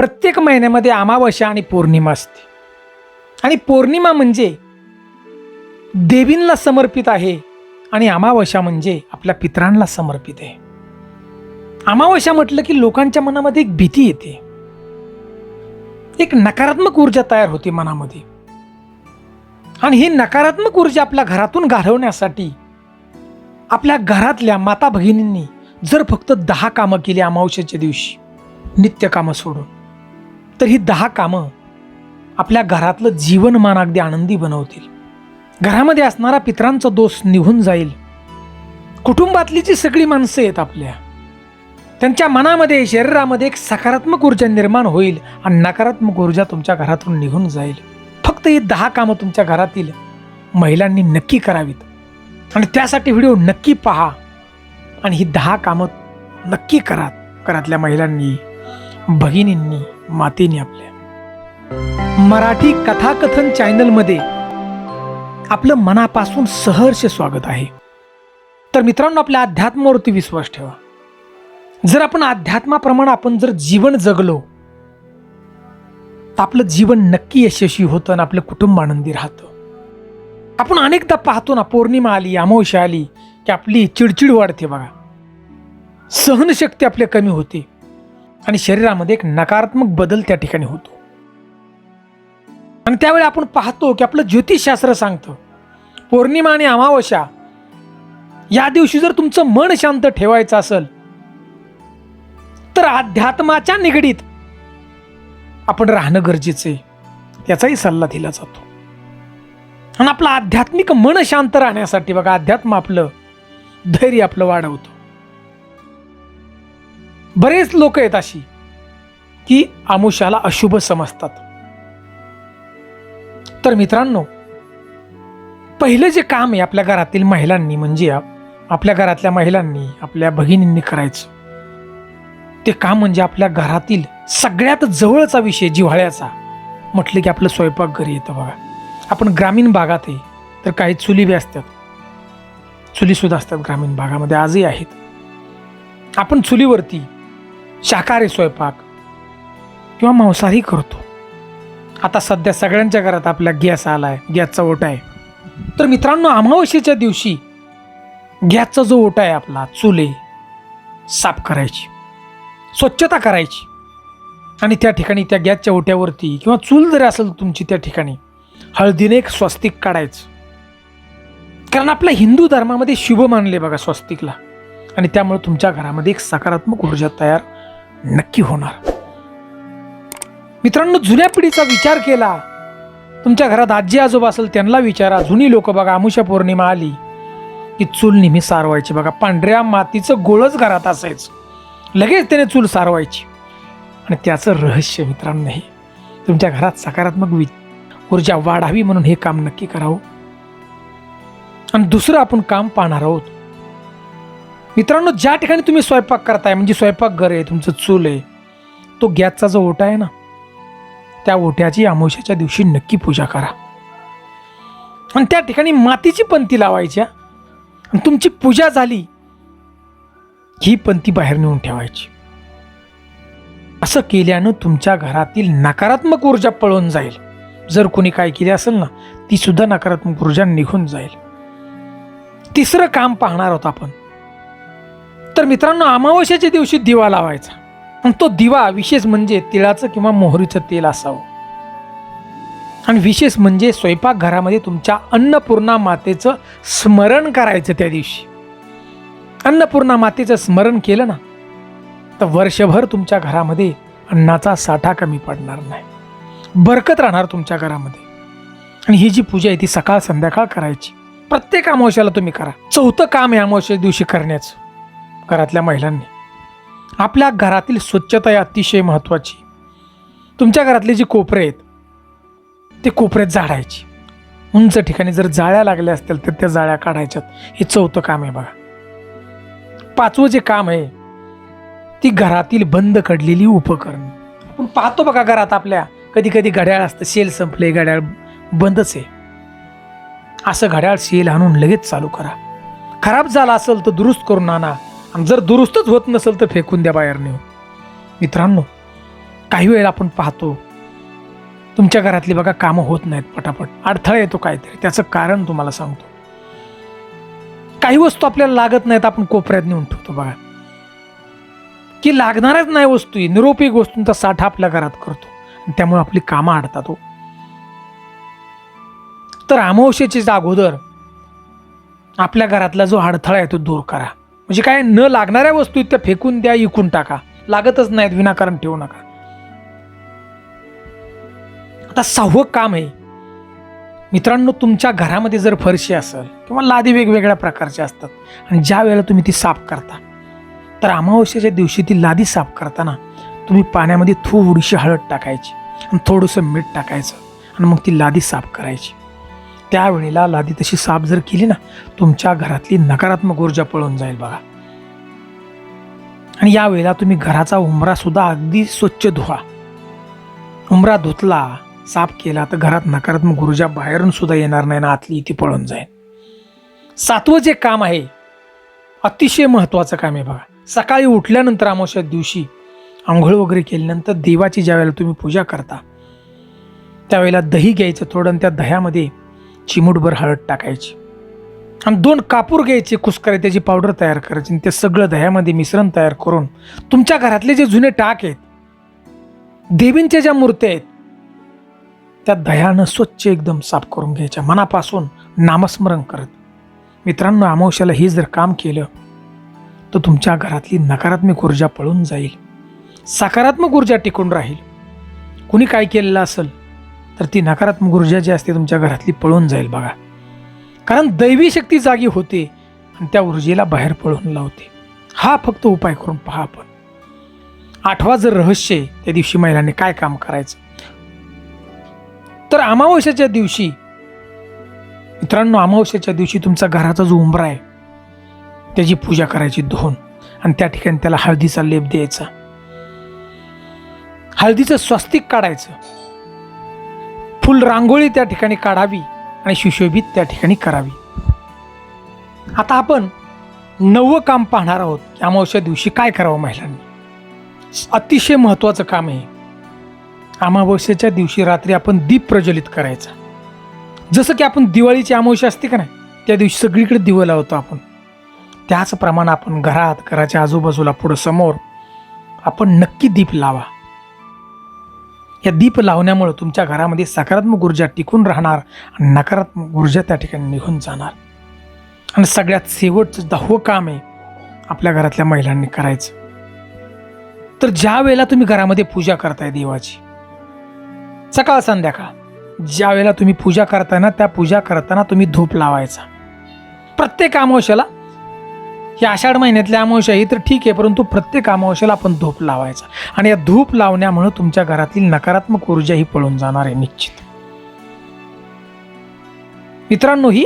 प्रत्येक महिन्यामध्ये अमावस्या आणि पौर्णिमा असते. आणि पौर्णिमा म्हणजे देवींना समर्पित आहे आणि अमावस्या म्हणजे आपल्या पितरांना समर्पित आहे. अमावस्या म्हटलं की लोकांच्या मनामध्ये एक भीती येते. एक नकारात्मक ऊर्जा तयार होते मनामध्ये. आणि ही नकारात्मक ऊर्जा आपल्या घरातून घालवण्यासाठी आपल्या घरातल्या माता भगिनींनी जर फक्त दहा कामं केली अमावस्याच्या दिवशी नित्य कामं सोडून तर ही दहा कामं आपल्या घरातलं जीवनमान अगदी आनंदी बनवतील. घरामध्ये असणारा पितरांचा दोष निघून जाईल. कुटुंबातली जी सगळी माणसं आहेत आपल्या. त्यांच्या मनामध्ये शरीरामध्ये एक सकारात्मक ऊर्जा निर्माण होईल आणि नकारात्मक ऊर्जा तुमच्या घरातून निघून जाईल. फक्त ही दहा कामं तुमच्या घरातील महिलांनी नक्की करावीत. आणि त्यासाठी व्हिडिओ नक्की पहा आणि ही दहा कामं नक्की करा घरातल्या महिलांनी. भगिनींनी मातेनी आपल्या. मराठी कथाकथन चॅनलमध्ये आपलं मनापासून सहर्ष स्वागत आहे. तर मित्रांनो आपल्या अध्यात्मावरती विश्वास ठेवा. जर आपण अध्यात्माप्रमाणे आपण जर जीवन जगलो तर आपलं जीवन नक्की यशस्वी होतं आणि आपलं कुटुंब आनंदी राहतं. आपण अनेकदा पाहतो ना पौर्णिमा आली अमावश्या आली की आपली चिडचिड वाढते बघा. सहनशक्ती आपल्या कमी होते. आणि शरीरामध्ये एक नकारात्मक बदल त्या ठिकाणी होतो. आणि त्यावेळी आपण पाहतो की आपलं ज्योतिषशास्त्र सांगतं पौर्णिमा आणि अमावस्या या दिवशी जर तुमचं मन शांत ठेवायचं असेल तर अध्यात्माच्या निगडीत आपण राहणं गरजेचं आहे याचाही सल्ला दिला जातो. आणि आपलं आध्यात्मिक मन शांत राहण्यासाठी बघा अध्यात्म आपलं धैर्य आपलं वाढवतं. बरेच लोक आहेत अशी की आमुष्याला अशुभ समजतात. तर मित्रांनो पहिलं जे काम आहे आपल्या घरातील महिलांनी म्हणजे आपल्या घरातल्या महिलांनी आपल्या भगिनींनी करायचं. ते काम म्हणजे आपल्या घरातील सगळ्यात जवळचा विषय जिव्हाळ्याचा. म्हटलं की आपलं स्वयंपाक घरी येतं बघा. आपण ग्रामीण भागात आहे तर काही चुली बी असतात. चुलीसुद्धा असतात ग्रामीण भागामध्ये आजही आहेत. आपण चुलीवरती शाकाहारी स्वयंपाक किंवा मांसाहारी करतो. आता सध्या सगळ्यांच्या घरात आपला गॅस आला आहे गॅसचा ओटा आहे. तर मित्रांनो अमावस्येच्या दिवशी गॅसचा जो ओटा आहे आपला चुले साफ करायची स्वच्छता करायची. आणि त्या ठिकाणी त्या गॅसच्या ओट्यावरती किंवा चूल जरी असेल तुमची त्या ठिकाणी हळदीने एक स्वस्तिक काढायचं. कारण आपल्या हिंदू धर्मामध्ये शुभ मानले बघा स्वस्तिकला. आणि त्यामुळे तुमच्या घरामध्ये एक सकारात्मक ऊर्जा तयार नक्की होणार. मित्रांनो जुन्या पिढीचा विचार केला तुमच्या घरात आजी आजोबा असेल त्यांना विचारा. जुनी लोक बघा आमुषा पौर्णिमा आली की चूल नेहमी सारवायची. बघा पांढऱ्या मातीचं गोळच घरात असायचं. लगेच त्याने चूल सारवायची. आणि त्याचं रहस्य मित्रांनो हे तुमच्या घरात सकारात्मक वि ऊर्जा वाढावी म्हणून हे काम नक्की करावं. आणि दुसरं आपण काम पाहणार आहोत. मित्रांनो ज्या ठिकाणी तुम्ही स्वयंपाक करताय म्हणजे स्वयंपाकघर आहे तुमचं चूल आहे तो गॅसचा जो ओटा आहे ना त्या ओट्याची अमावश्याच्या दिवशी नक्की पूजा करा. आणि त्या ठिकाणी मातीची पंथी लावायच्या आणि तुमची पूजा झाली ही पंथी बाहेर नेऊन ठेवायची. असं केल्यानं तुमच्या घरातील नकारात्मक ऊर्जा पळून जाईल. जर कोणी काय केली असेल ना ती सुद्धा नकारात्मक ऊर्जा निघून जाईल. तिसरं काम पाहणार आहोत आपण. मित्रांनो अमावस्याच्या दिवशी दिवा लावायचा. आणि तो दिवा विशेष म्हणजे तिळाचं किंवा मोहरीचं तेल असावं. आणि विशेष म्हणजे स्वयंपाकघरामध्ये तुमच्या अन्नपूर्णा मातेचं स्मरण करायचं त्या दिवशी. अन्नपूर्णा मातेचं स्मरण केलं ना तर वर्षभर तुमच्या घरामध्ये अन्नाचा साठा कमी पडणार नाही. बरकत राहणार तुमच्या घरामध्ये. आणि ही जी पूजा आहे ती सकाळ संध्याकाळ करायची. प्रत्येक अमावस्याला तुम्ही करा. चौथं काम आहे अमावस्या दिवशी करण्याचं. घरातल्या महिलांनी. आपल्या घरातील स्वच्छता ही अतिशय महत्त्वाची. तुमच्या घरातले जे कोपरे आहेत ते कोपऱ्यात झाडायची. उंच ठिकाणी जर जाळ्या लागल्या असतील तर त्या जाळ्या काढायच्यात. हे चौथं काम आहे बघा. पाचवं जे काम आहे ती घरातील बंद कडलेली उपकरण. आपण पाहतो बघा घरात आपल्या कधी कधी घड्याळ असतं सेल संपले घड्याळ बंदच आहे. असं घड्याळ सेल आणून लगेच चालू करा. खराब झाला असेल तर दुरुस्त करून आणा. आणि जर दुरुस्तच होत नसेल तर फेकून द्या बाहेर नेऊन मित्रांनो काही वेळेला आपण पाहतो तुमच्या घरातली बघा कामं होत नाहीत पटापट. अडथळा येतो काहीतरी. त्याचं कारण तुम्हाला सांगतो. काही वस्तू आपल्याला लागत नाहीत आपण कोपऱ्यात नेऊन ठेवतो बघा. की लागणारच नाही वस्तू ही, निरुपयोगी वस्तूंचा साठा आपल्या घरात करतो. आणि त्यामुळे आपली कामं अडतात हो. तर अमावस्येच्या अगोदर आपल्या घरातला जो अडथळा आहे तो दूर करा. म्हणजे काय न लागणाऱ्या वस्तू त्या फेकून द्या इकून टाका. लागतच नाहीत विनाकारण ठेवू नका. आता सहावं काम आहे. मित्रांनो तुमच्या घरामध्ये जर फरशी असेल किंवा लादी वेगवेगळ्या प्रकारच्या असतात आणि ज्या वेळेला तुम्ही ती साफ करता तर अमावस्येच्या दिवशी ती लादी साफ करताना तुम्ही पाण्यामध्ये थोडीशी हळद टाकायची आणि थोडंसं मीठ टाकायचं आणि मग ती लादी साफ करायची. त्यावेळेला लादी तशी साफ जर केली ना तुमच्या घरातली नकारात्मक ऊर्जा पळून जाईल बघा. आणि यावेळेला तुम्ही घराचा उमरा सुद्धा अगदी स्वच्छ धुवा. उंबरा धुतला साफ केला तर घरात नकारात्मक ऊर्जा बाहेरून सुद्धा येणार नाही ना आतली ती पळून जाईल. सातवं जे काम आहे अतिशय महत्वाचं काम आहे बघा. सकाळी उठल्यानंतर अमावस्या दिवशी आंघोळ वगैरे केल्यानंतर देवाची ज्या वेळेला तुम्ही पूजा करता त्यावेळेला दही घ्यायचं थोडं त्या दह्यामध्ये चिमूटभर हळद टाकायची. आणि दोन कापूर घ्यायचे कुस्करे त्याची पावडर तयार करायची आणि ते सगळं दह्यामध्ये मिश्रण तयार करून तुमच्या घरातले जे जुने टाक आहेत देवींच्या ज्या मूर्त्या आहेत त्या दह्यानं स्वच्छ एकदम साफ करून घ्यायच्या. मनापासून नामस्मरण करत. मित्रांनो अमावश्याला हे जर काम केलं तर तुमच्या घरातली नकारात्मक ऊर्जा पळून जाईल. सकारात्मक ऊर्जा टिकून राहील. कुणी काय केलेलं असेल तर ती नकारात्मक ऊर्जा जी असते तुमच्या घरातली पळून जाईल बघा. कारण दैवी शक्ती जागी होते आणि त्या ऊर्जेला बाहेर पळून लावते. हा फक्त उपाय करून पहा आपण. आठवा जर रहस्य आहे त्या दिवशी महिलांनी काय काम करायचं? तर अमावस्याच्या दिवशी मित्रांनो अमावस्याच्या दिवशी तुमचा घराचा जो उंबरा आहे त्याची पूजा करायची धुवून आणि त्या ठिकाणी त्याला हळदीचा लेप द्यायचा. हळदीचं स्वस्तिक काढायचं. फुल रांगोळी त्या ठिकाणी काढावी आणि सुशोभित त्या ठिकाणी करावी. आता आपण नवं काम पाहणार आहोत की अमावस्या दिवशी काय करावं महिलांनी? अतिशय महत्त्वाचं काम आहे. अमावस्येच्या दिवशी रात्री आपण दीप प्रज्वलित करायचा. जसं की आपण दिवाळीची अमावस्या असते का नाही त्या दिवशी सगळीकडे दिवं लावतो आपण. त्याचप्रमाणे आपण घरात घराच्या आजूबाजूला पुढं समोर आपण नक्की दीप लावा. या दीप लावण्यामुळे तुमच्या घरामध्ये सकारात्मक ऊर्जा टिकून राहणार आणि नकारात्मक ऊर्जा त्या ठिकाणी निघून जाणार. आणि सगळ्यात शेवटचं दहावं काम आहे आपल्या घरातल्या महिलांनी करायचं. तर ज्या वेळेला तुम्ही घरामध्ये पूजा करताय देवाची सकाळ संध्याकाळ ज्या वेळेला तुम्ही पूजा करताय ना त्या पूजा करताना तुम्ही धूप लावायचा. प्रत्येक अमावश्याला ही आषाढ महिन्यातल्या अमावस्या ही तर ठीक आहे परंतु प्रत्येक अमावस्याला आपण धूप लावायचा. आणि या धूप लावण्यामुळे तुमच्या घरातील नकारात्मक ऊर्जा ही पळून जाणार आहे निश्चित. मित्रांनो ही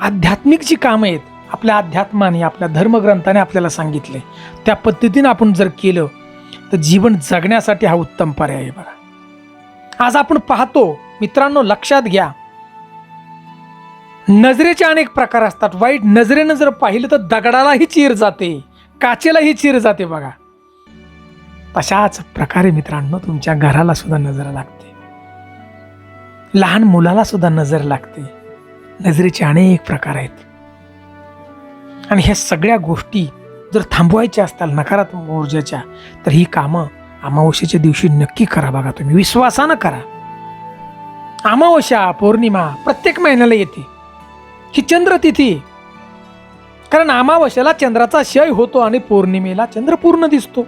आध्यात्मिक जी कामं आहेत आपल्या अध्यात्माने आपल्या धर्मग्रंथाने आपल्याला सांगितले. त्या पद्धतीने आपण जर केलं तर जीवन जगण्यासाठी हा उत्तम पर्याय आहे बघा. आज आपण पाहतो मित्रांनो लक्षात घ्या नजरेचे अनेक प्रकार असतात. वाईट नजरेनं जर पाहिलं तर दगडालाही चीर जाते. काचेलाही चीर जाते बघा. तशाच प्रकारे मित्रांनो तुमच्या घराला सुद्धा नजर लागते. लहान मुलाला सुद्धा नजर लागते. नजरेचे अनेक प्रकार आहेत. आणि ह्या सगळ्या गोष्टी जर थांबवायच्या असताल नकारात्मक ऊर्जेच्या तर ही कामं अमावस्येच्या दिवशी नक्की करा बघा तुम्ही. विश्वासानं करा. अमावस्या पौर्णिमा प्रत्येक महिन्याला येते. ही चंद्रतिथी. कारण अमावस्याला चंद्राचा क्षय होतो आणि पौर्णिमेला चंद्र पूर्ण दिसतो.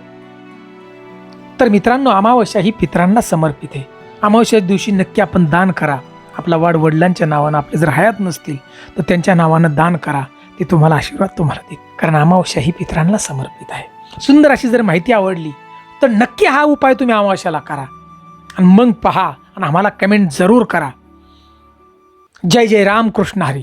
तर मित्रांनो अमावस्या ही पितरांना समर्पित आहे. अमावस्या दिवशी नक्की आपण दान करा. आपला वाढ वडिलांच्या नावानं आपले जर हयात नसतील तर त्यांच्या नावानं दान करा. ते तुम्हाला आशीर्वाद तुम्हाला देईल कारण अमावस्या ही पितरांना समर्पित आहे. सुंदर अशी जर माहिती आवडली तर नक्की हा उपाय तुम्ही अमावस्याला करा. आणि मग पहा आणि आम्हाला कमेंट जरूर करा. जय जय राम कृष्ण हरी.